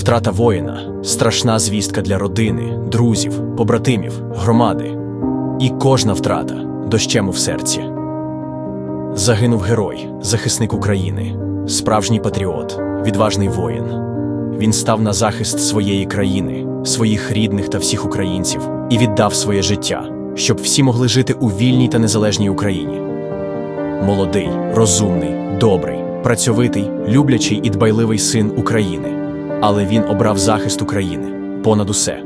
Втрата воїна страшна звістка для родини, друзів, побратимів, громади. І кожна втрата дощем у серці. Загинув герой, захисник України, справжній патріот, відважний воїн. Він став на захист своєї країни, своїх рідних та всіх українців і віддав своє життя, щоб всі могли жити у вільній та незалежній Україні. Молодий, розумний, добрий, працьовитий, люблячий і дбайливий син України. Але він обрав захист України понад усе.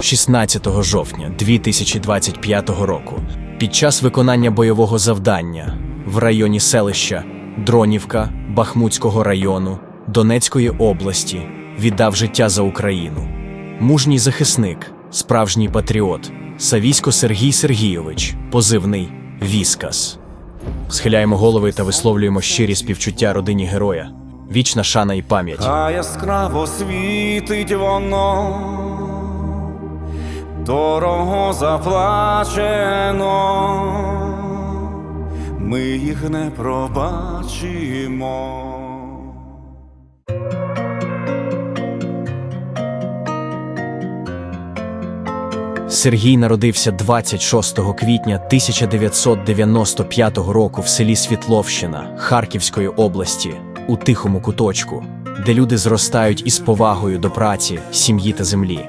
16 жовтня 2025 року під час виконання бойового завдання в районі селища Дронівка Бахмутського району Донецької області віддав життя за Україну. Мужній захисник, справжній патріот Савісько Сергій Сергійович, позивний Віскас. Схиляємо голови та висловлюємо щирі співчуття родині героя. Вічна шана і пам'ять. А яскраво світить воно, дорого заплачено, ми їх не пробачимо. Сергій народився 26 квітня 1995 року в селі Світловщина Харківської області у тихому куточку, де люди зростають із повагою до праці, сім'ї та землі.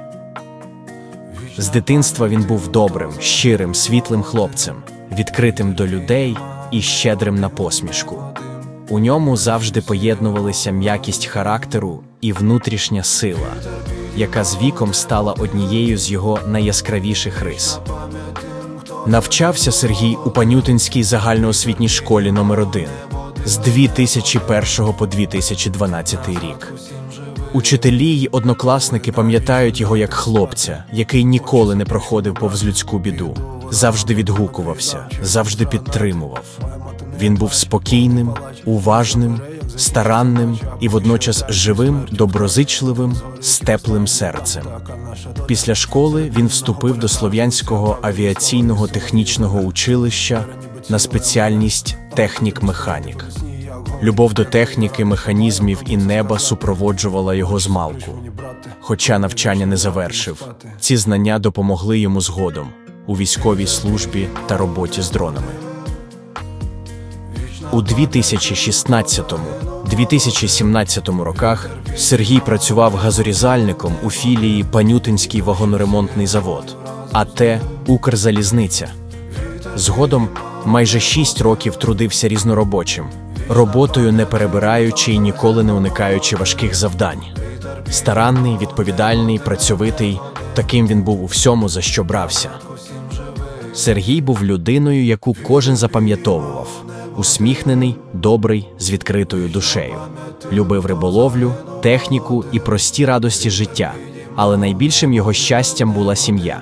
З дитинства він був добрим, щирим, світлим хлопцем, відкритим до людей і щедрим на посмішку. У ньому завжди поєднувалися м'якість характеру і внутрішня сила, яка з віком стала однією з його найяскравіших рис. Навчався Сергій у Панютинській загальноосвітній школі номер 1 з 2001 по 2012 рік. Учителі й однокласники пам'ятають його як хлопця, який ніколи не проходив повз людську біду, завжди відгукувався, завжди підтримував. Він був спокійним, уважним, старанним і водночас живим, доброзичливим, з теплим серцем. Після школи він вступив до Слов'янського авіаційного технічного училища на спеціальність технік-механік. Любов до техніки, механізмів і неба супроводжувала його змалку. Хоча навчання не завершив, ці знання допомогли йому згодом у військовій службі та роботі з дронами. У 2016-2017 роках Сергій працював газорізальником у філії Панютинський вагоноремонтний завод, АТ Укрзалізниця. Згодом майже шість років трудився різноробочим, роботою не перебираючи і ніколи не уникаючи важких завдань. Старанний, відповідальний, працьовитий, таким він був у всьому, за що брався. Сергій був людиною, яку кожен запам'ятовував. Усміхнений, добрий, з відкритою душею. Любив риболовлю, техніку і прості радості життя, але найбільшим його щастям була сім'я.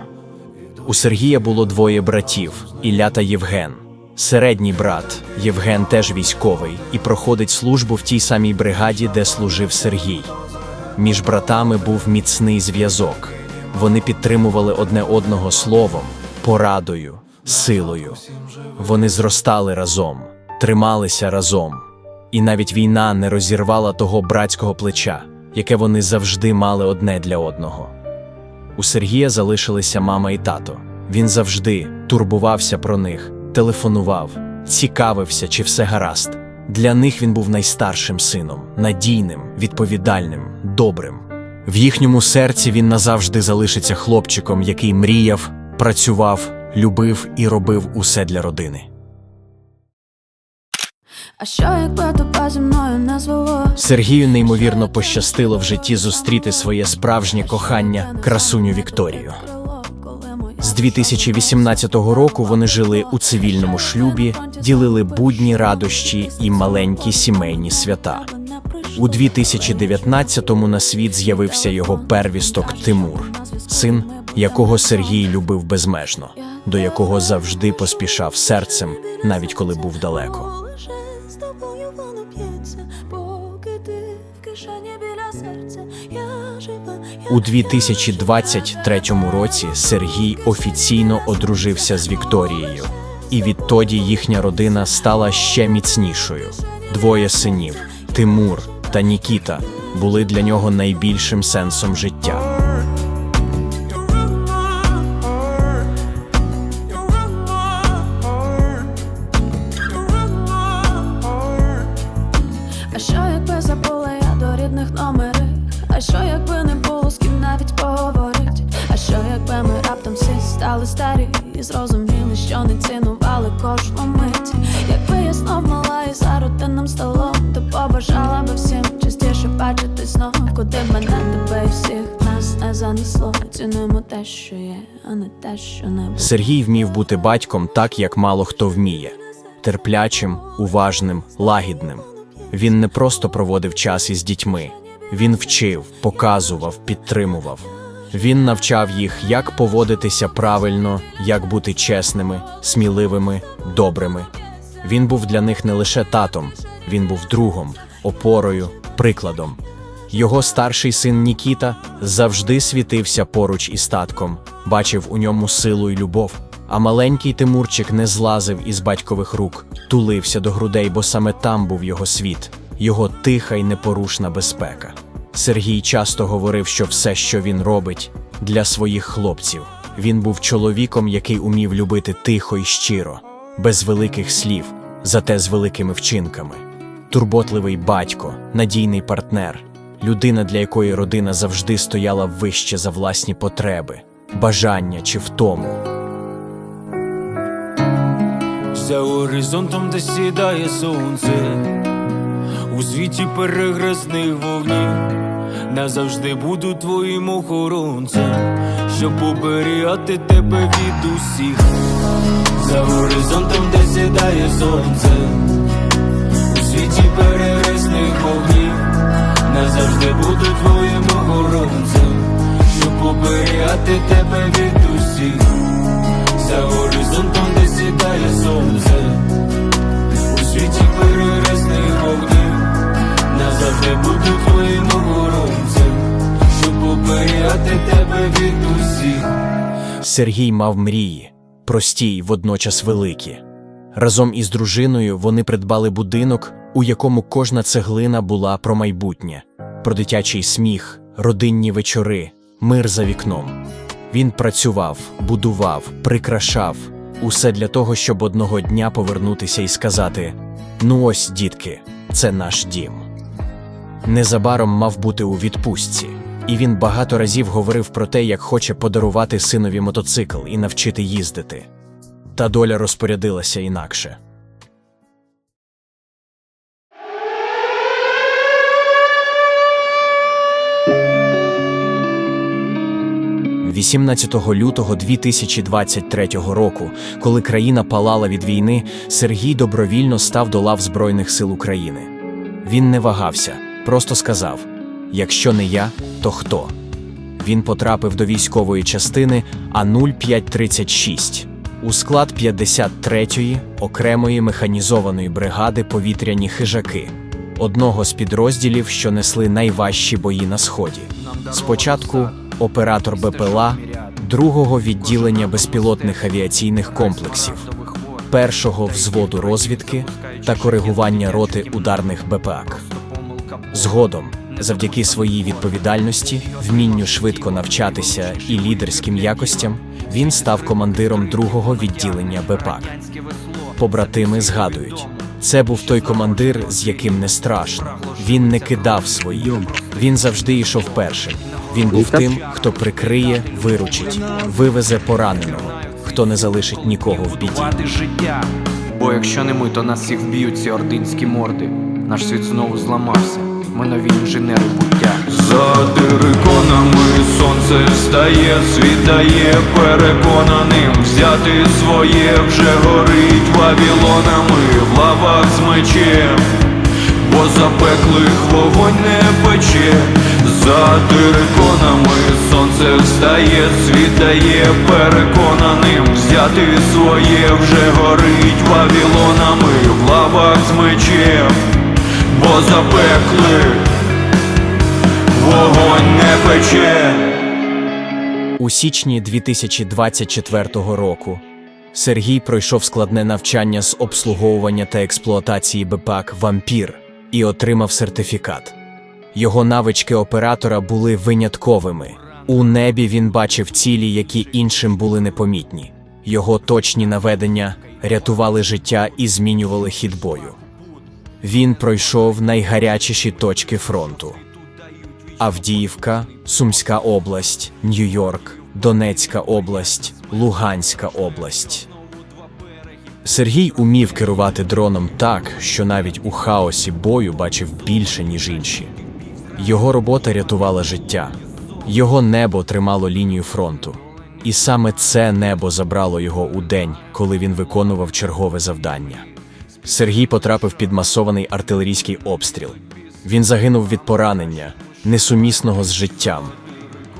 У Сергія було двоє братів Ілля та Євген. Середній брат Євген теж військовий і проходить службу в тій самій бригаді, де служив Сергій. Між братами був міцний зв'язок. Вони підтримували одне одного словом, порадою, силою. Вони зростали разом, трималися разом. І навіть війна не розірвала того братського плеча, яке вони завжди мали одне для одного. У Сергія залишилися мама і тато. Він завжди турбувався про них, телефонував, цікавився, чи все гаразд. Для них він був найстаршим сином, надійним, відповідальним, добрим. В їхньому серці він назавжди залишиться хлопчиком, який мріяв, працював, любив і робив усе для родини. А що якби тебе зі мною не звело? Сергію неймовірно пощастило в житті зустріти своє справжнє кохання, красуню Вікторію. З 2018 року вони жили у цивільному шлюбі, ділили будні радощі і маленькі сімейні свята. У 2019-му на світ з'явився його первісток Тимур, син, якого Сергій любив безмежно, до якого завжди поспішав серцем, навіть коли був далеко. У 2023 році Сергій офіційно одружився з Вікторією, і відтоді їхня родина стала ще міцнішою. Двоє синів Тимур та Нікіта були для нього найбільшим сенсом життя. Цінуємо те, що є, а не те, що не було. Сергій вмів бути батьком так, як мало хто вміє терплячим, уважним, лагідним. Він не просто проводив час із дітьми, він вчив, показував, підтримував. Він навчав їх, як поводитися правильно, як бути чесними, сміливими, добрими. Він був для них не лише татом, він був другом, опорою, прикладом. Його старший син Нікіта завжди світився поруч із татком, бачив у ньому силу й любов. А маленький Тимурчик не злазив із батькових рук, тулився до грудей, бо саме там був його світ, його тиха й непорушна безпека. Сергій часто говорив, що все, що він робить, для своїх хлопців. Він був чоловіком, який умів любити тихо й щиро, без великих слів, зате з великими вчинками. Турботливий батько, надійний партнер, людина, для якої родина завжди стояла вище за власні потреби, бажання чи втому. За горизонтом, де сідає сонце, у світі перегресних вогнів, назавжди буду твоїм охоронцем, щоб оберігати тебе від усіх. За горизонтом, де сідає сонце, у світі перегресних Сергій мав мрії, прості й водночас великі. Разом із дружиною вони придбали будинок, у якому кожна цеглина була про майбутнє, про дитячий сміх, родинні вечори, мир за вікном. Він працював, будував, прикрашав усе для того, щоб одного дня повернутися і сказати: Ну ось, дітки, це наш дім. Незабаром мав бути у відпустці, і він багато разів говорив про те, як хоче подарувати синові мотоцикл і навчити їздити. Та доля розпорядилася інакше. – 18 лютого 2023 року, коли країна палала від війни, Сергій добровільно став до лав Збройних сил України. Він не вагався, просто сказав: якщо не я, то хто? Він потрапив до військової частини А-0536 у склад 53-ї окремої механізованої бригади повітряні хижаки, одного з підрозділів, що несли найважчі бої на сході. Спочатку оператор БПЛА, другого відділення безпілотних авіаційних комплексів, першого взводу розвідки та коригування роти ударних БПАК. Згодом, завдяки своїй відповідальності, вмінню швидко навчатися і лідерським якостям, він став командиром другого відділення БПАК. Побратими згадують, це був той командир, з яким не страшно. Він не кидав своїх. Він завжди йшов першим. Він був тим, хто прикриє, виручить, вивезе пораненого, хто не залишить нікого в біді. Бо якщо не ми, то нас всіх вб'ють ці ординські морди. Наш світ знову зламався. Ми нові інженери буття. За териконами сонце встає, світає переконаним. Взяти своє вже горить вавілонами в лавах з мечем, бо запеклих вогонь не пече, за териконами сонце встає, світає переконаним. Взяти своє вже горить вавілонами в лавах з мечем, бо запеклих вогонь не пече. У січні 2024 року Сергій пройшов складне навчання з обслуговування та експлуатації БПАК Вампір і отримав сертифікат. Його навички оператора були винятковими. У небі він бачив цілі, які іншим були непомітні. Його точні наведення рятували життя і змінювали хід бою. Він пройшов найгарячіші точки фронту. Авдіївка, Сумська область, Нью-Йорк, Донецька область, Луганська область. Сергій умів керувати дроном так, що навіть у хаосі бою бачив більше, ніж інші. Його робота рятувала життя, його небо тримало лінію фронту. І саме це небо забрало його у день, коли він виконував чергове завдання. Сергій потрапив під масований артилерійський обстріл. Він загинув від поранення, несумісного з життям.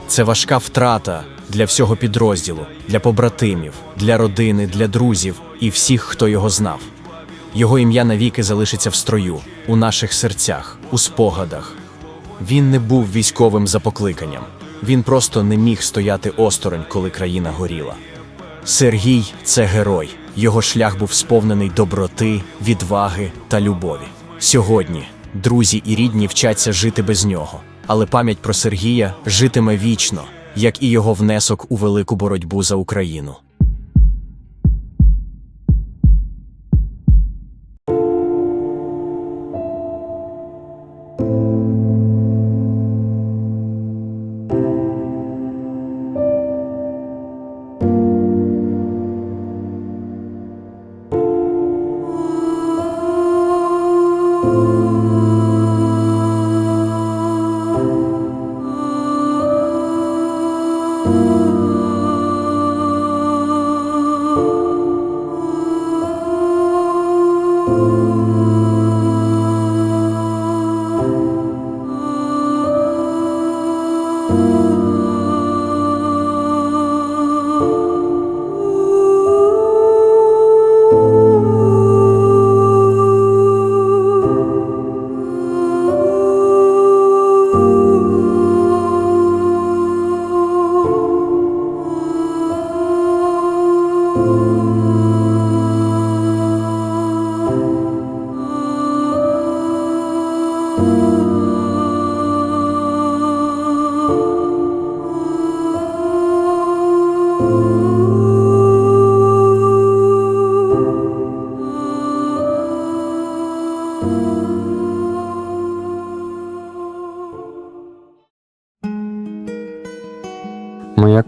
Це важка втрата для всього підрозділу, для побратимів, для родини, для друзів і всіх, хто його знав. Його ім'я навіки залишиться в строю, у наших серцях, у спогадах. Він не був військовим за покликанням. Він просто не міг стояти осторонь, коли країна горіла. Сергій це герой. Його шлях був сповнений доброти, відваги та любові. Сьогодні друзі і рідні вчаться жити без нього, але пам'ять про Сергія житиме вічно, як і його внесок у велику боротьбу за Україну.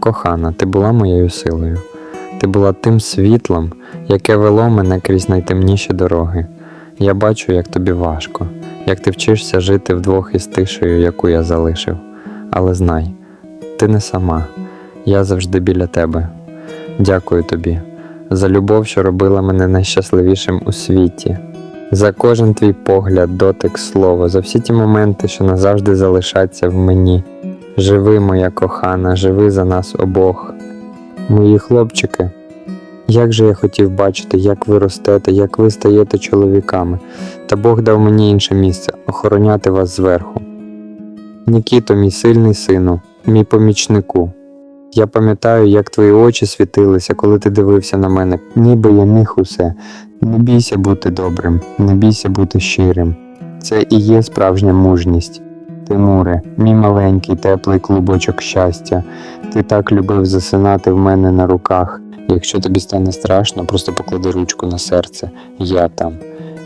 Кохана, ти була моєю силою. Ти була тим світлом, яке вело мене крізь найтемніші дороги. Я бачу, як тобі важко, як ти вчишся жити вдвох із тишею, яку я залишив. Але знай, ти не сама, я завжди біля тебе. Дякую тобі за любов, що робила мене найщасливішим у світі, за кожен твій погляд, дотик, слово, за всі ті моменти, що назавжди залишаться в мені. Живи, моя кохана, живи за нас обох. Мої хлопчики, як же я хотів бачити, як ви ростете, як ви стаєте чоловіками, та Бог дав мені інше місце охороняти вас зверху. Нікіто, мій сильний сину, мій помічнику. Я пам'ятаю, як твої очі світилися, коли ти дивився на мене, ніби я міг усе. Не бійся бути добрим, не бійся бути щирим. Це і є справжня мужність. Тимуре, мій маленький теплий клубочок щастя, ти так любив засинати в мене на руках. Якщо тобі стане страшно, просто поклади ручку на серце. Я там.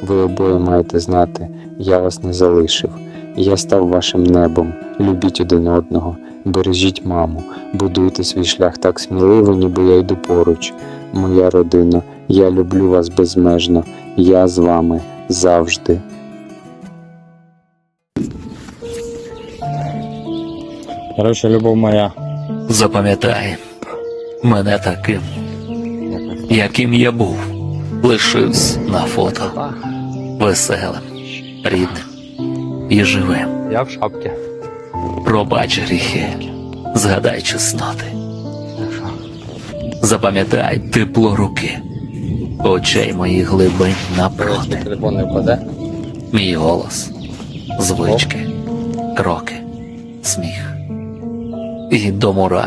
Ви обоє маєте знати, я вас не залишив. Я став вашим небом. Любіть один одного, бережіть маму, будуйте свій шлях так сміливо, ніби я йду поруч. Моя родина, я люблю вас безмежно. Я з вами завжди. Коротше, любов моя. Запам'ятай мене таким, яким я був, лишився на фото веселим, рідним і живим. Я в шапці. Пробач гріхи, згадай чесноти. Запам'ятай тепло руки, очей моїх глибин напроти, Телефон не впаде. мій голос, звички, кроки, сміх. І до мура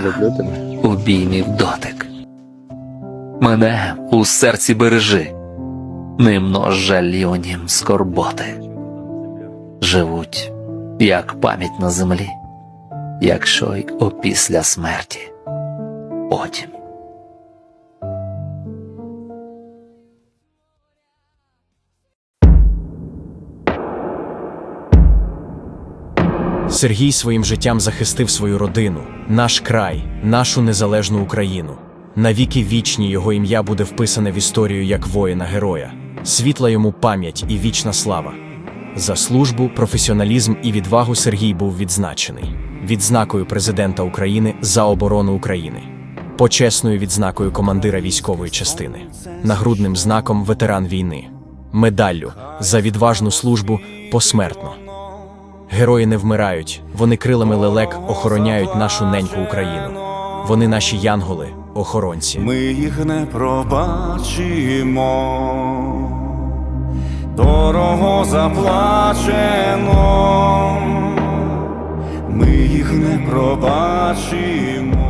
обіймів дотик. Мене у серці бережи, не множ жалів у нім скорботи. Живуть, як пам'ять на землі, якщо й опісля смерті. Потім. Сергій своїм життям захистив свою родину, наш край, нашу незалежну Україну. Навіки вічні його ім'я буде вписане в історію як воїна-героя. Світла йому пам'ять і вічна слава. За службу, професіоналізм і відвагу Сергій був відзначений відзнакою президента України за оборону України, почесною відзнакою командира військової частини, нагрудним знаком ветеран війни, медаллю за відважну службу посмертно. Герої не вмирають, вони крилами лелек охороняють нашу неньку Україну. Вони наші янголи, охоронці. Ми їх не пробачимо, дорого заплачено, ми їх не пробачимо.